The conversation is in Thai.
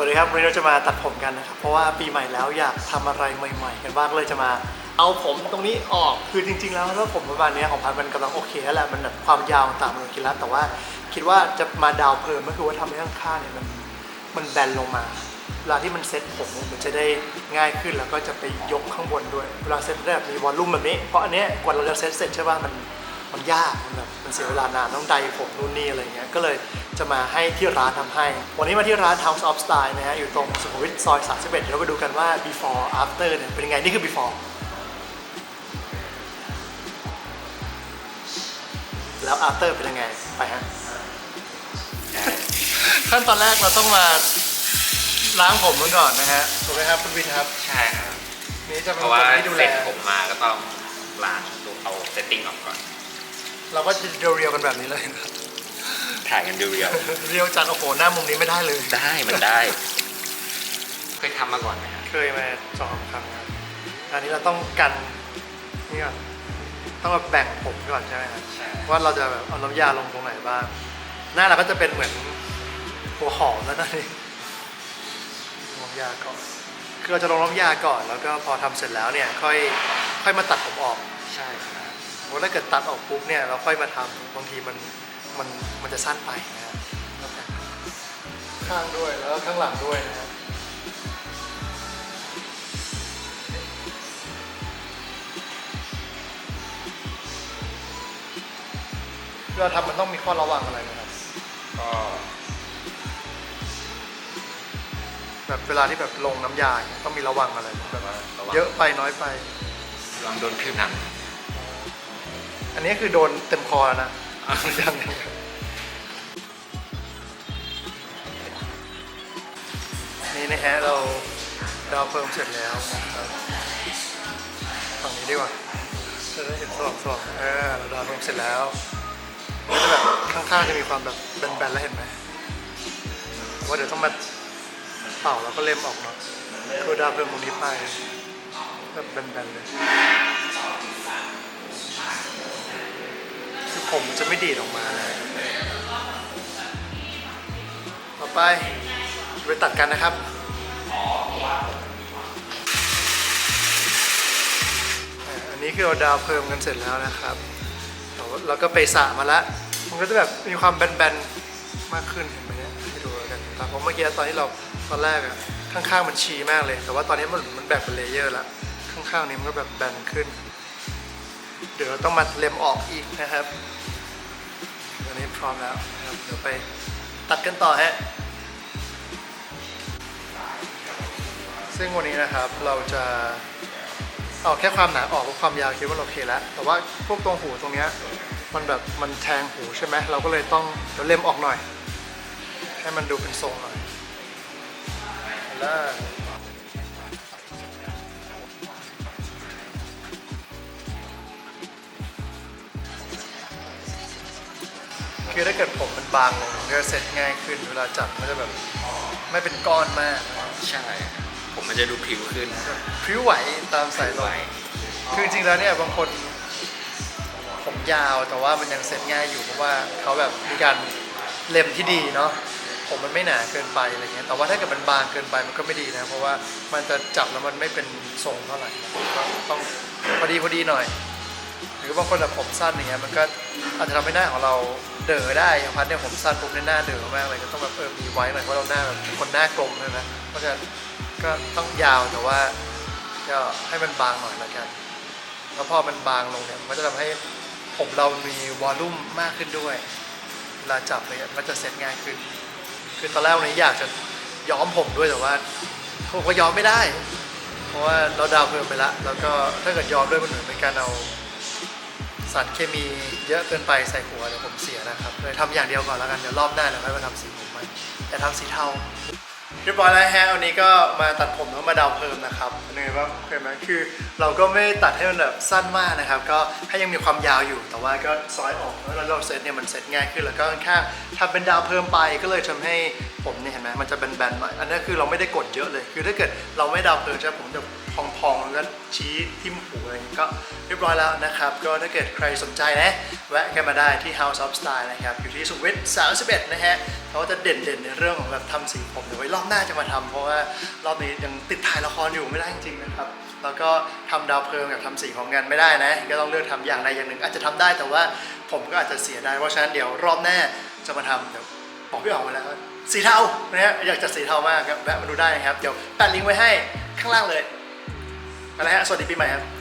วัสดีครับวันนี้เราจะมาตัดผมกันนะครับ เพราะว่าปีใหม่แล้วอยากทำอะไรใหม่ๆ กันบ้างก็เลยจะมา เอาผมตรงนี้ออกคือจริง ๆ แล้วถ้าผมประมาณนี้ของพันมันกำลังโอเคแล้วแหละมันแบบความยาวต่างมันโอเคแล้วแต่ว่าคิดว่าจะมาดาวเพิ่มก็คือว่าทำให้ข้างๆเนี่ยมันมันแบนลงมาเวลาที่มันเซ็ตผมมันจะได้ง่ายขึ้นแล้วก็จะไปยกข้างบนด้วยเวลาเซ็ตแบบมีวอลลุ่มแบบนี้เพราะอันเนี้ยกว่าเราจะเซ็ตเสร็จใช่ป่ะมันมันยากมันแบบมันเสียเวลานานต้องไดผมนู่นนี่อะไรเงี้ยก็เลย จะมาให้ที่ร้านทำให้ วันนี้มาที่ร้าน House of Style นะฮะ อยู่ตรงสุขุมวิทซอย 31 เดี๋ยวเราไปดูกันว่า before after เนี่ยเป็นยังไง นี่คือ before แล้ว after เป็นยังไง ไปฮะ ขั้นตอนแรกเราต้องมาล้างผมกันก่อนนะฮะ ถูกไหมครับคุณวินครับ ใช่ครับ นี่จะเป็นเพราะคว่านที่ดูแลเซ็ตผมมาก็ต้องล้างตัวเอาเซตติ้งออกก่อน เราก็จะเรียวๆกันแบบนี้เลยนะครับ ถ่ายกันดูเรียวเรียวจัดโอ้โหหน้ามุมนี้ไม่ได้เลยได้มันได้ เคยทำมาก่อนไหมครับเคยมาสองสามครั้งครับอันนี้เราต้องกันนี่ก่อนต้องมาแบ่งผมก่อนใช่ไหมครับใช่ว่าเราจะแบบเอาน้ำยาลงตรงไหนบ้าง หน้าเราก็จะเป็นเหมือนหัวหอมแล้วนั่นเองลงน้ำยาก่อนคือเราจะลงน้ำยาก่อน แล้วก็พอทำเสร็จแล้วเนี่ยค่อยค่อยมาตัดผมออก ใช่ครับ เพราะถ้าเกิดตัดออกปุ๊บเนี่ยเราค่อยมาทำบางทีมัน มันมันจะสั้นไปนะฮะแล้วแต่ข้างด้วยแล้วก็ข้างหลังด้วยนะฮะเวลาทำมันต้องมีข้อระวังอะไรไหมครับก็แบบเวลาที่แบบลงน้ำยาอย่างเงี้ยต้องมีระวังอะไรไหมแบบว่าระวังเยอะไปน้อยไประวังโดนผิวหนัง อันนี้คือโดนเต็มคอแล้วนะ ยังนี่นะฮะเราดาวเพิ่มเสร็จแล้วนะครับฝั่งนี้ดีกว่าจะได้เห็นสว่างสว่างเออเราดาวเพิ่มเสร็จแล้วก็จะแบบข้างๆจะมีความแบบแบนๆแล้วเห็นไหมว่าเดี๋ยวต้องมาเป่าแล้วก็เล็มออกเนาะคือดาวเพิ่มตรงนี้ไปแบบแบนๆเลย คือ ผมจะไม่ดีดออกมานะต่อไปไปตัดกันนะครับอันนี้คือเราดาวเพิ่มกันเสร็จแล้วนะครับเราเราก็ไปสระมาล้วมันก็จะแบบมีความแบนๆมากขึ้นเห็นไหมเนี่ยให้ดูกันครับเพราะเมื่อกี้ตอนที่เราตอนแรกอะข้างๆมันชีมากเลย แต่ว่าตอนนี้มันมันแบ่งเป็นเลเยอร์ล้วข้างๆนี้มันก็แบบแบนขึ้น เดี๋ยวต้องมาเล็มออกอีกนะครับตอนนี้พร้อมแล้วนะครับเดี๋ยวไปตัดกันต่อฮะซึ่งวันนี้นะครับเราจะเอาแค่ความหนาออกกับความยาวคิดว่าโอเคแล้ว แต่ว่าพวกตรงหูตรงเนี้ยมันแบบมันแทงหูใช่ไหมเราก็เลยต้องเดี๋ยวเล็มออกหน่อย ให้มันดูเป็นทรงหน่อยแล้ว คือถ้าเกิดผมมันบางลงมันก็เซ็ตง่ายขึ้นเวลาจับมันจะแบบไม่เป็นก้อนมากใช่ ผมมันจะดูผิวขึ้นพริ้วไหวตามสายลไหวมคือจริงๆแล้วเนี่ยบางคนผมยาวแต่ว่ามันยังเซ็ตง่ายอยู่เพราะว่าเขาแบบมีการเล็มที่ดีเนาะผมมันไม่หนาเกินไปอะไรเงี้ย แต่ว่าถ้าเกิดมันบางเกินไปมันก็ไม่ดีนะ เพราะว่ามันจะจับแล้วมันไม่เป็นทรงเท่าไหร่ก็ต้องพอดีพอดีหน่อย หรือบางคนแบบผมสั้นอย่างเงี้ยมันก็อาจจะทำให้หน้าของเราเด๋อได้อย่างพัดเนี่ยผมสั้นปุ๊บเนี่ยหน้าเด๋อมากเลยก็ต้องแบบเออมีไว้หน่อยเพราะเราหน้าแบบเป็นคนหน้ากลมใช่ไหมเพราะฉะนั้นก็ต้องยาวแต่ว่าก็ให้มันบางหน่อยละกัน แล้วพอมันบางลงเนี่ยมันก็จะทำให้ผมเรามีวอลลุ่มมากขึ้นด้วยเวลาจับเนี่ยมันก็จะเซ็ตง่ายขึ้น คือตอนแรกวันนี้อยากจะย้อมผมด้วยแต่ว่าผมก็ย้อมไม่ได้ เพราะว่าเราดาวเพิ่มไปแล้วแล้วก็ถ้าเกิดย้อมด้วยมันเหมือนเป็นการเอา สารเคมีเยอะเกินไปใส่หัวเดี๋ยวผมเสียนะครับเลยทำอย่างเดียวก่อนแล้วกันเดี๋ยวรอบหน้าเดี๋ยวค่อยมาทำสีผมใหม่แต่ทำสีเทาเรียบร้อยแล้วฮะวันนี้ก็มาตัดผมแล้วมาดาวเพิ่มนะครับเหนื่อยบ้างเคยไหมคือ เราก็ไม่ตัดให้มันแบบสั้นมากนะครับ ก็ให้ยังมีความยาวอยู่แต่ว่าก็ซอยออกแล้วเราเซตเนี่ยมันเซตง่ายขึ้นแล้วก็แค่ทำเป็นดาวเพิ่มไปก็เลยทำให้ผมเนี่ยเห็นไหมมันจะแบนๆหน่อยอันนี้คือเราไม่ได้กดเยอะเลย คือถ้าเกิดเราไม่ดาวเพิ่มจะผมจะ พองๆแล้วชี้ทิ่มหูอะไรอย่างงี้ก็เรียบร้อยแล้วนะครับ ก็ถ้าเกิดใครสนใจนะ แวะกันมาได้ที่ House of Style นะครับ อยู่ที่สุขุมวิท31 นะฮะเขาจะเด่นๆในเรื่องของแบบทำสีผมเดี๋ยวไว้รอบหน้าจะมาทำเพราะว่ารอบนี้ยังติดถ่ายละครอยู่ไม่ได้จริงๆนะครับแล้วก็ทำดาวเพลิงกับทำสีของกันไม่ได้นะ ก็ต้องเลือกทำอย่างใดอย่างหนึ่ง อาจจะทำได้แต่ว่าผมก็อาจจะเสียได้ เพราะฉะนั้นเดี๋ยวรอบหน้าจะมาทำเดี๋ยวบอกพี่ออกมาแล้วสีเทานะฮะอยากจะสีเทามากครับแวะมาดูได้นะครับ เดี๋ยวแปะลิงก์ไว้ให้ข้างล่างเลย อะไรฮะสวัสดีปีใหม่ครับ